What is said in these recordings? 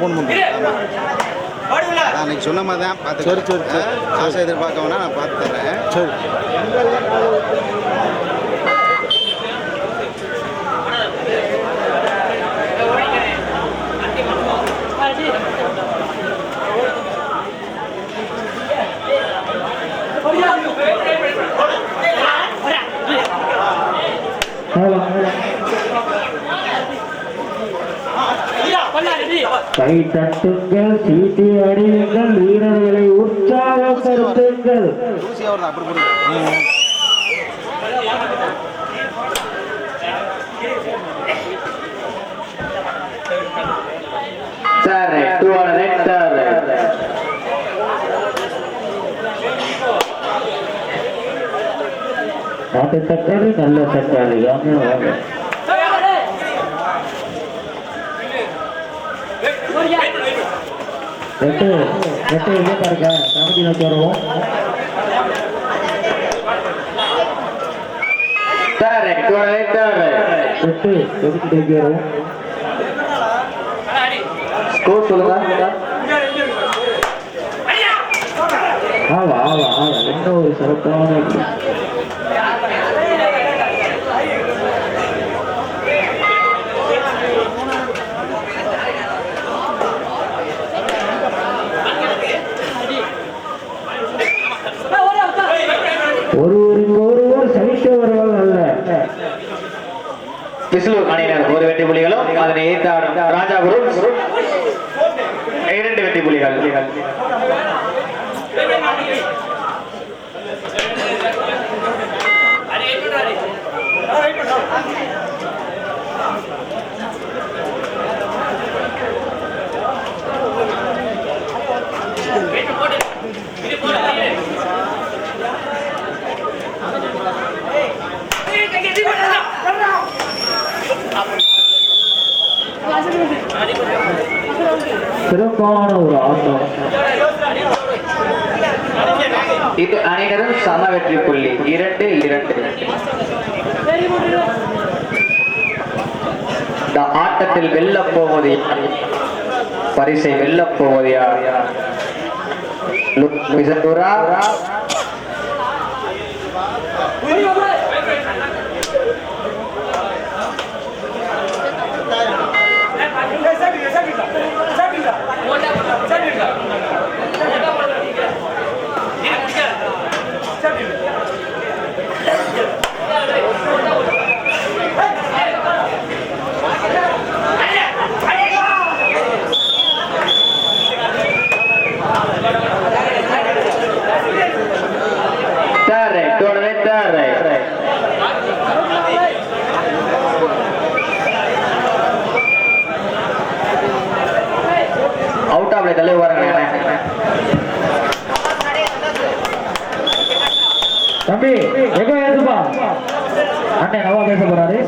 Phone பண்ணுறேன் நான் அன்னைக்கு சொன்ன மாதிரி தான் பார்த்து சரி, சரி. காசை எதிர்பார்க்க வேணா நான் பார்த்து தரேன் சரி. தட்டுங்கள் சீட்டி அடியுங்கள் வீரர்களை உற்சாகப்படுத்துங்கள் சார் டூ ஹண்ட்ரட் சார் நாட்டு தக்காளி நல்ல தக்காளி வாங்க வாங்க ரெட்டு ரெட்டு எங்கே பாருங்க. கமிட்டி நோக்கி வருவோம். சார் டூ ஹண்ட்ரட் சார் ரெட்டு கமிட்டி நோக்கி வருவோம் ஸ்கோர் சொல்லுங்க. ஒருவருக்கு ஒருவர் சகித்தவர்கள் அல்ல. விசிலூர் அணியினர் ஒரு வெற்றி புலிகளும் அதனை எதிர்த்தாடும் ராஜா குரு. இரண்டு வெற்றி புலிகள். சிறப்பான ஒரு ஆட்டம். இது அனைவரும் சம வெற்றி புள்ளி. இரண்டு இரண்டு. இந்த ஆட்டத்தில் வெல்ல போவது பரிசை வெல்ல போவது யார்? லுக் மிசட்டூரா Third right, tournament third right. Out of தள்ளி பாருங்க தம்பி எங்க ஏசுப்பா அண்ணன் நவா பேச போறாரு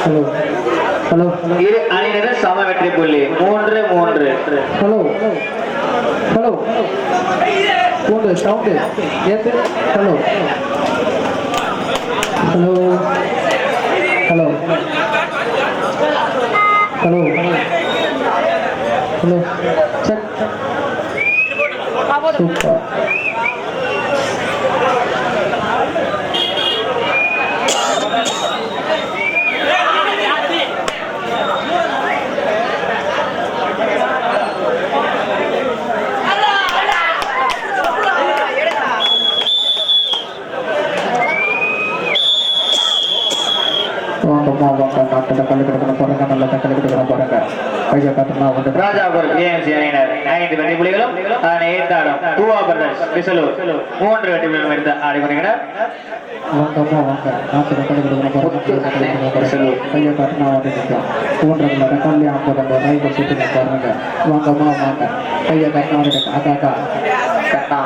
ஹலோ ஹலோ இரு அணியினரும் சம வெற்றி புள்ளி மூன்று மூன்று ஹலோ ஹலோ சவுண்டு சவுண்டு ஏத்து hello. Hello. Hello. Hello. Hello. Super வாங்கம்மா வாங்க நாட்டில் கல்லு கிடக்கிற போறாங்க நல்ல தக்காளி கிடக்கிற போறாங்க கையை காட்டுனா வந்து ராஜாபுரம் ஏஎம்சி ஐந்து வெற்றி புள்ளிகளும் அதனை எதிர்த்தாடும் டூவா பிரதர்ஸ் விசலூர். மூன்று வெற்றி எடுத்து கல்லு கிடக்கிற போறாங்க கையை காட்டுனா வந்து நிற்கும் ஊன்றதுல தக்காளி ஐம்பது அந்த நைட்டு சுற்றி போறாங்க வாங்கம்மா வாங்க கையை காட்டினா வந்து அக்கா அக்கா கட்டா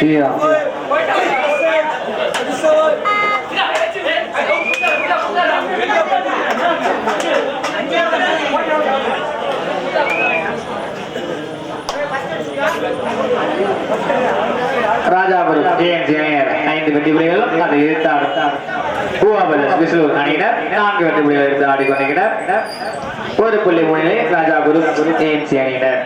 வீரா ராஜாபுரம் ஏஎன்சி அணியினர் ஐந்து வெற்றி புலிகளும் அதை எதிர்த்து ஆடும் பூவாபதி விசு அணியினர் நான்கு வெற்றி புள்ளிகள் எடுத்து ஆடிக்கொண்டிருக்கிறார். ஒரு புள்ளி முன்னிலை குரு ஏஎன்சி அணியினர்.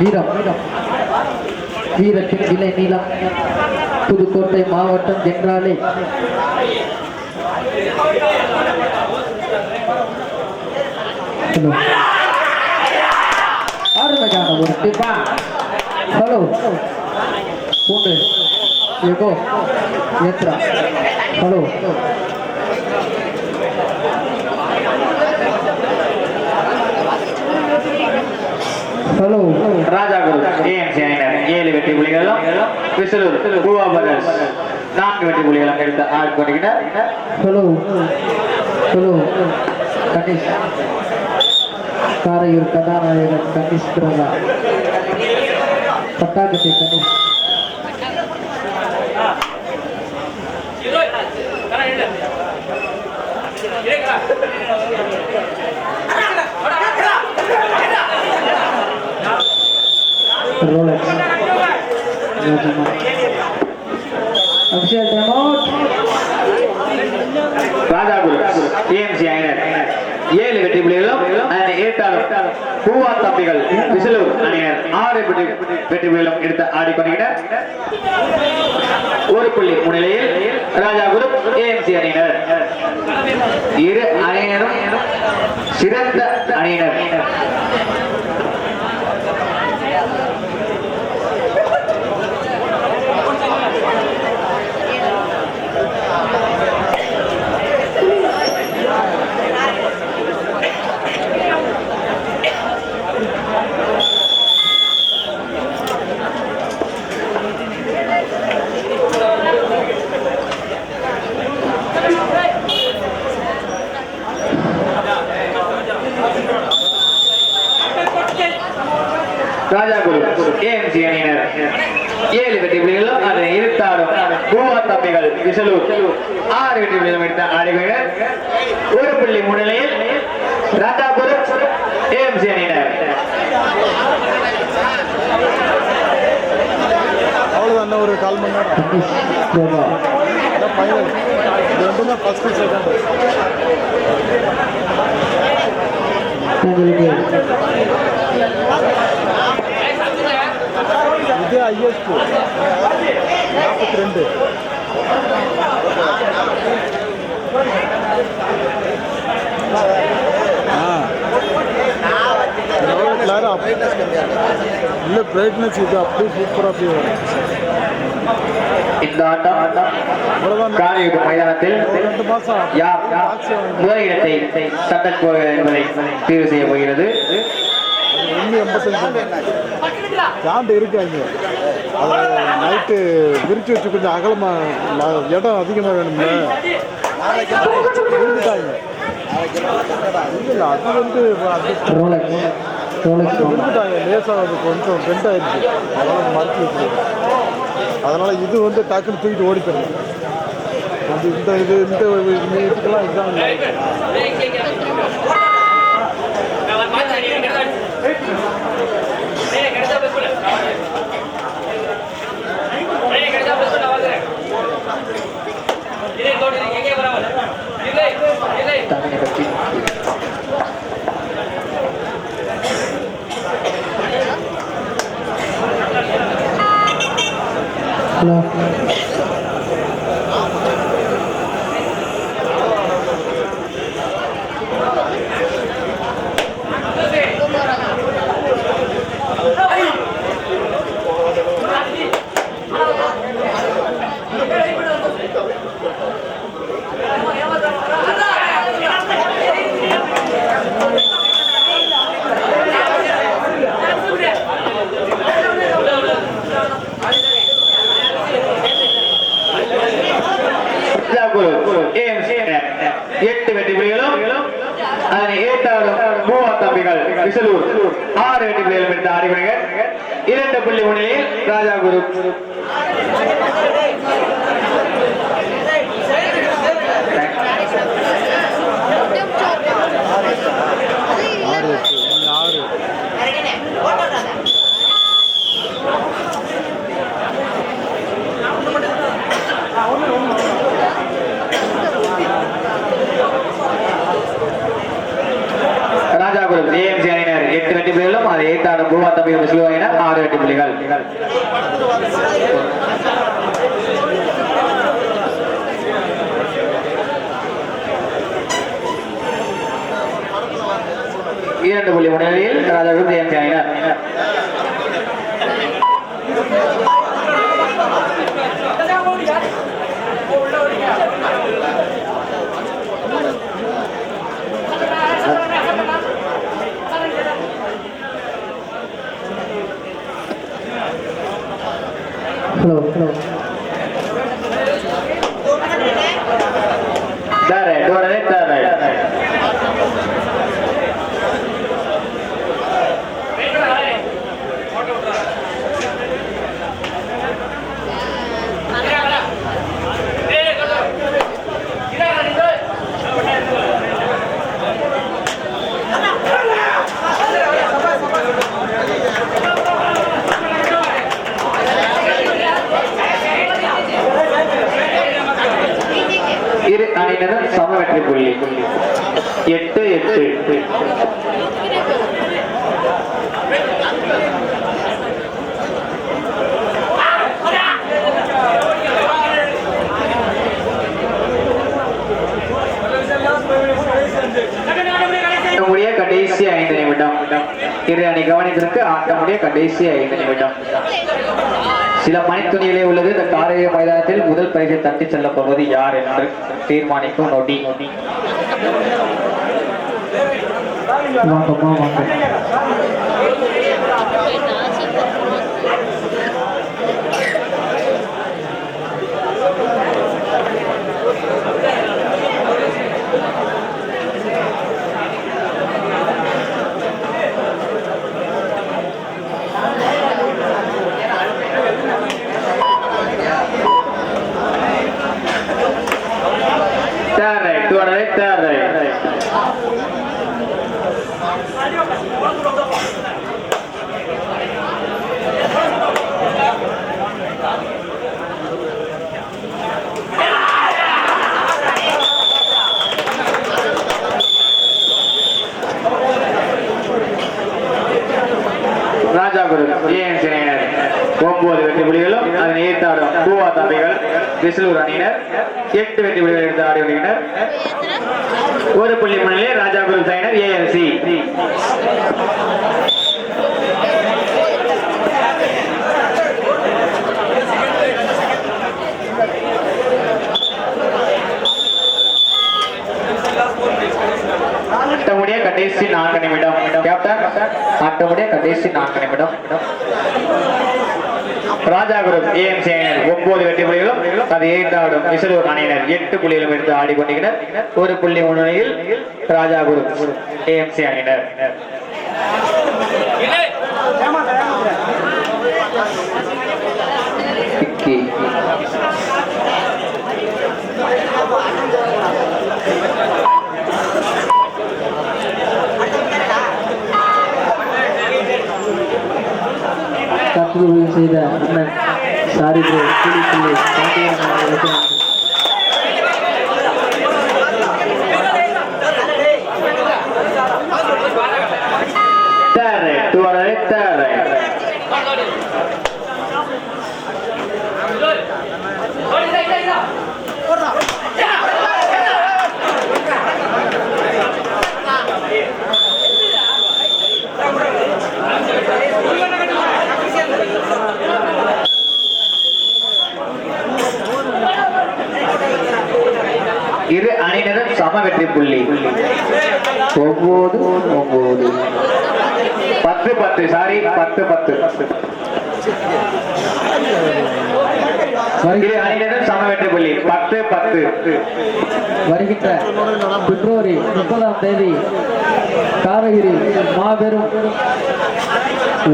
வீரம். வீரத்தின் விலை நீளம். புதுக்கோட்டை மாவட்டம் என்றாலே அருமையான ஒரு டிப்பா. ஹலோ. பூண்டு. எகோ. ஏத்ரா. ஹலோ. ராஜாகுரு ஏஎன்சி அணியினர் ஏழு வெற்றி புலிகளும் விசலூர் பூவா பிரதர்ஸ் நான்கு வெற்றி புலிகளும் எடுத்து ஆடிக்கொண்டிருக்கிறார் ஹலோ ஹலோ கணேஷ் காரையூர் கதாநாயகன் கணேஷ் பிரதா பட்டாக்கத்தை கணேஷ் ரோலக்ஸ் அபிஷேக் டெமோட் ராஜாகுரு ஏஎன்சி அணியினர் ஏழு வெற்றி புலிகளும் அதனை பூவா தம்பிகள் விசலூர் அணியினர் ஆறு வெற்றி வெற்றி புலிகளும் எடுத்து ஆடிக்கொண்டிருக்கிறார் ஒரு புள்ளி முன்னிலையில் ராஜாகுரு ஏஎம்சி அணியினர். இரு அணியினரும் சிறந்த அணியினர் ராஜாகுரு ஏஎம்சி அணியினர் ஏழு வெற்றி புள்ளிகளும் அதனை இருத்தாடும் பூவா தம்பிகள் விசலூர் ஆறு வெற்றி புள்ளிகளும் எடுத்த ஆடிவினர் ஒரு புள்ளி முன்னிலையில் ராஜாகுரு ஏஎம்சி அணியினர். அவ்வளோதான் ஒரு கால் மணி நேரம். ஃபைனல் ரெண்டுமே செகண்ட் எங்களுக்கு இது ஐஎஸ்பி நாற்பத்தி ரெண்டு. இருக்கு இல்லை பிரைட்னஸ் இது அப்படியே சூப்பராக அப்படியே வரும் இந்த ஆட்டம் காரியுக மைதானத்தில் யார் முதல் இடத்தை போகிறது என்பதை தீர்வு செய்ய போகிறது ஒன்று எண்பத்தஞ்சு இருக்காங்க அது நைட்டு விரித்து வச்சு கொஞ்சம் அகலமாக இடம் அதிகமாக வேணும்ல விருந்துட்டாங்க இல்லை அது வந்து அது லேசாக அது கொஞ்சம் பெண்ட் ஆயிடுச்சு அதனால் மறுத்து வச்சு அதனால் இது வந்து டக்குன்னு தூக்கிட்டு ஓடி போயிடும் அது இந்த இது இந்த இதுக்கெல்லாம் எக்ஸாம் இல்லை தன்னை பற்றி ஹலோ ராஜாகுரு ஏஎம்சி எட்டு வெற்றி புலிகளும் அதனை ஏற்றாடும் மூவா தம்பிகள் விசலூர் ஆறு வெற்றி புலிகளும் எடுத்த ஆடிவர்கள் இரண்டு புள்ளி முன்னிலையில் ஆறு எட்டு மூணு ஆறு ராஜாபுரம் ஏஎம்சி அணியினர் எட்டு வெற்றி புள்ளிகளும் அது ஏற்றாடும் பூவா தம்பி விசிலு ஆறு வெற்றி புள்ளிகள் இரண்டு புள்ளி முன்னிலையில் Rajapuram AMC Thank you. Hello Dare, dore, dare. இரு அணியினரும் சம வெற்றி புள்ளி எட்டு எட்டு ஆட்டமுடைய கடைசி ஐந்து நிமிடம். இரு அணி கவனித்திருக்கு. ஆட்டமுடைய கடைசி ஐந்து நிமிடம். சில மணித்துணிகளே உள்ளது. இந்த காரைய மைதானத்தில் முதல் பரிசை தட்டி செல்லப்படுவது யார் என்று தீர்மானிக்கும் நொடி. வாங்கம்மா வாங்க. தேர்ரை விசிலூர் அணியினர் எட்டு வெற்றி புலிகள் எடுத்து ஆடி வருகின்றனர் ஒரு புள்ளி முன்னிலை ராஜாபுரம் சைனர் ஏஎல்சி. ஆட்டமுடைய கடைசி நான்கு நிமிடம். கேப்டன் ஆட்டமுடைய கடைசி நான்கு நிமிடம். ராஜாபுரம் ஏஎம் சேனர் ஒன்பது வெற்றி புள்ளிகளும் அது ஏற்றாடும் விசலூர் அணையினர் எட்டு புள்ளிகளும் எடுத்து ஆடிக்கொண்டிருக்கிறார் ஒரு புள்ளி முன்னிலையில் ராஜாபுரம் ஏஎம்சி அணியினர் செய்த அண்ணன் சாரி ப்ரோ கூலி பிள்ளை பாண்டியன் அவர்களுக்கு நன்றி. Terre, tuore terre. இரு அணியினரும் சம வெற்றி புள்ளி ஒன்பது ஒன்பது பத்து சாரி பத்து பத்து. இரு அணியினரும் சம வெற்றி புள்ளி. பத்து பத்து. வருகின்ற பிப்ரவரி முப்பதாம் தேதி காரகிரி மாபெரும்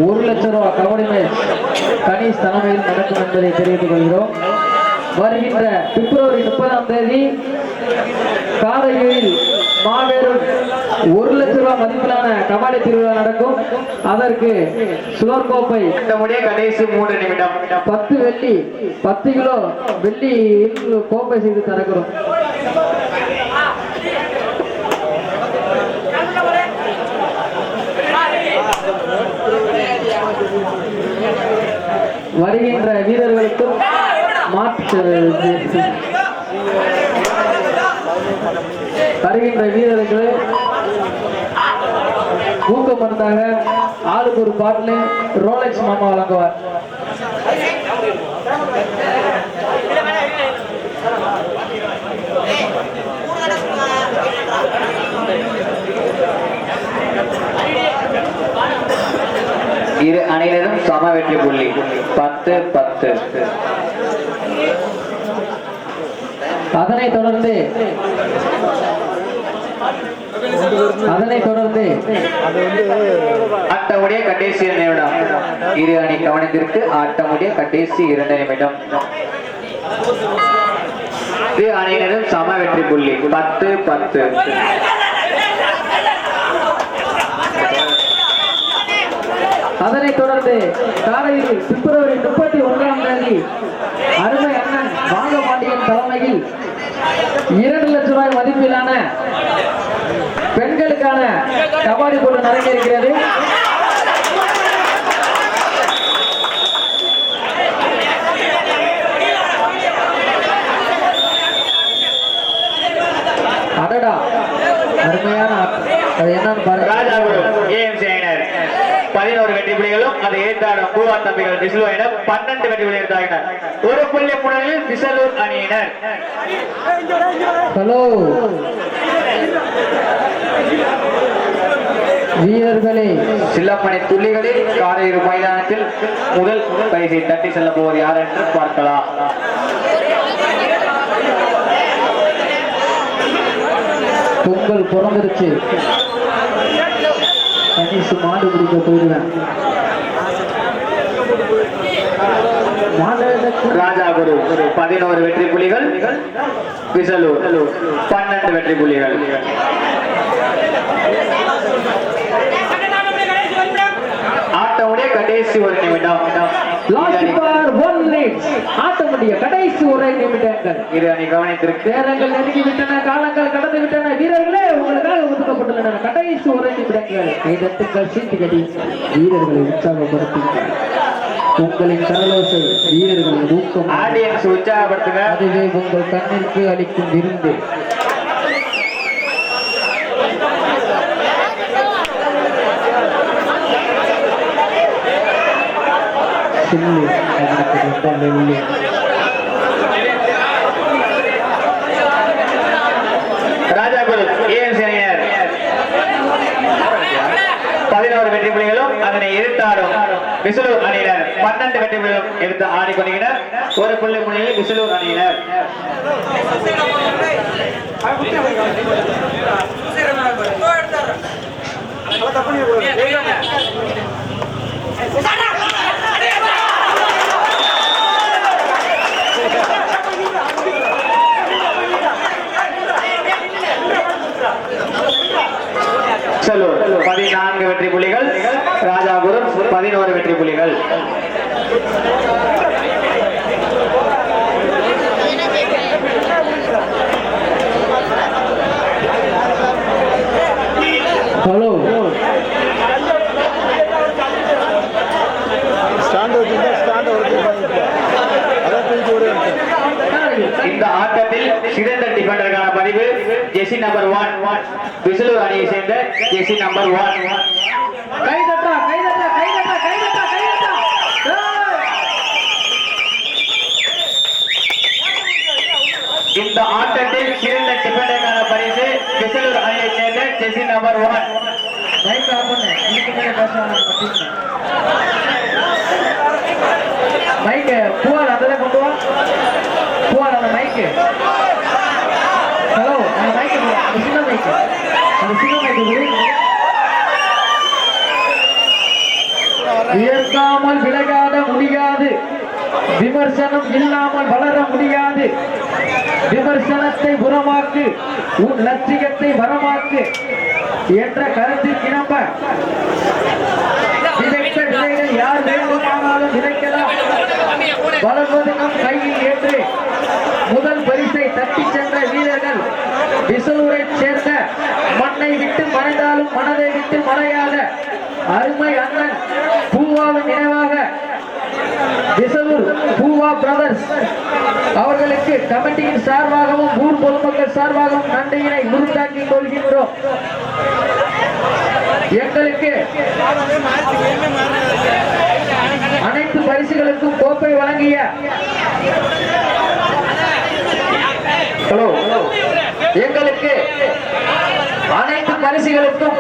ஒரு லட்சம் ரூபாய் கபடி மேட்ச் கணேஷ் தலைமையில் நடக்கும் என்பதை தெரிவித்துக் கொள்கிறோம். வருகின்ற பிப்ரவரி முப்பதாம் தேதி காரையூரில் மாபெரும் ஒரு லட்சம் ரூபாய் மதிப்பிலான கபாடி திருவிழா நடக்கும். அதற்கு சுழற் கோப்பை கடைசி மூன்று நிமிடம். பத்து வெள்ளி பத்து கிலோ வெள்ளி கோப்பை செய்து தரக்கிறோம் வருகின்ற வீரர்களுக்கு ஊக்கம் மருந்தாக ஆளுக்கு ஒரு பாட்டில் ரோலெக்ஸ் மாமா வழங்குவார். இரு அணியினரும் சம வெற்றி புள்ளி. பத்து பத்து. அதனைத் தொடர்ந்து அதனைத் தொடர்ந்து அது வந்து ஆட்டமுடைய கடைசி நிமிடம். இரு அணி கவனத்திற்கு ஆட்டமுடைய கடைசி இரண்டு நிமிடம். இரு அணியினரும் சம வெற்றி புள்ளி. பத்து பத்து. அதனைத் தொடர்ந்து காலையில் பிப்ரவரி முப்பத்தி ஒன்றாம் தேதி அருமை அண்ணன் வாங்கபாண்டியன் தலைமையில் இரண்டு லட்சம் ரூபாய் மதிப்பிலான பெண்களுக்கான கபாடி போட்டு நடக்க இருக்கிறது அடடா அருமையான அது என்னன்னு பாருங்க ராஜாகுரு ஏஎம்சி அணியினர் பதினோரு வெற்றி புள்ளிகளும் அதை ஏற்றாடும் பூவா தம்பிகள் விசிலு அணியினர் பன்னெண்டு வெற்றி புள்ளி எடுத்தாகினர் ஒரு புள்ளி முன்னிலையில் விசலூர் அணியினர். ஹலோ. வீரர்களே. சில்லப்பனை துள்ளிகளில் காரையூர் மைதானத்தில் முதல் பரிசை தட்டி செல்ல போவது யார் என்று பார்க்கலாம். பொங்கல் பிறந்துருச்சு. கணேஷ் மாடு பிடிக்க போயிடுவேன் ராஜாகுரு பதினோரு வெற்றி புள்ளிகள் விசலூர் பன்னெண்டு வெற்றி புள்ளிகள் ஆட்டமுடைய கடைசி ஒரு நிமிடம். ஆட்டமுடைய கடைசி ஒரு நிமிடங்கள். இரு அணி கவனித்திருக்கு. நேரங்கள் நெருங்கி விட்டன காலங்கள் கடந்து விட்டன வீரர்களே உங்களுக்காக ஒதுக்கப்பட்டுள்ளன. கடைசி ஒரு நிமிடங்கள். கைதட்டுங்கள் சீட்டுகடி வீரர்களை உற்சாகப்படுத்துங்கள். உங்களின் கரலோசை வீரர்களின் ஊக்கம் ஆடியன்ஸ் உற்சாகப்படுத்துங்க. அதுவே உங்கள் கண்ணிற்கு அளிக்கும் விருந்து. சில்லு எனக்கு ரொம்ப நெல்லு ராஜாகுரு ஏஎன்சி அணியினர் பதினோரு வெற்றி புள்ளிகளும் அதனை எதிர்த்தாடும் விசலூர் அணியினர். பன்னெண்டு வெற்றி புள்ளிகளும் எடுத்து ஆடிக்கொண்டிருக்கிறார் ஒரு புள்ளி முன்னிலையில் விசிலூர் அணியினர். பதினான்கு வெற்றி புள்ளிகள். பதினோரு வெற்றி புள்ளிகள். ஹலோ. இந்த ஆட்டத்தில் சிறந்த டிஃபெண்டருக்கான பதிவு ஜெசி நம்பர் ஒன் விசலூர் அணியை சேர்ந்த ஜெசி நம்பர் ஒன் கை தட்டா கை தட்டா கை தட்டா கை தட்டா கை தட்டா இந்த ஆட்டத்தில் சிறந்த டிஃபெண்டருக்கான பரிசு விசலூர் அணியை சேர்ந்த Jesi number one mic off பண்ணு இதுக்கு மேல பேச வேணாம் மைக்கு பூவால் அதில் கொண்டு வா. பூவால் அந்த மைக்கு ஹலோ அந்த மைக்கு அந்த சின்ன மைக்கு அந்த சின்ன மைக்கு உயர்த்தாமல் விலகாத முடியாது. விமர்சனம் இல்லாமல் வளர முடியாது. விமர்சனத்தை புறமாக்கு உன் லட்சியத்தை வரமாக்கு. என்ற கருத்திற்கிணம்ப விதைத்த விதைகள் யார் வேண்டுமானாலும் விதைக்கலாம். வளர்வது கையில் ஏற்று முதல் பரிசை தட்டிச் சென்ற வீரர்கள் விசலூரை சேர்ந்த மண்ணை விட்டு மறைந்தாலும் மனதை விட்டு மறையாத அருமை அண்ணன் பூவாவின் நினைவாக விசலூர் பூவா பிரதர்ஸ் அவர்களுக்கு கமிட்டியின் சார்பாகவும் ஊர் பொதுமக்கள் சார்பாகவும் நன்றியினை உருத்தாக்கிக் கொள்கின்றோம். எங்களுக்கு அனைத்து பரிசுகளுக்கும் கோப்பை வழங்கிய ஹலோ எங்களுக்கு அனைத்து பரிசுகளுக்கும்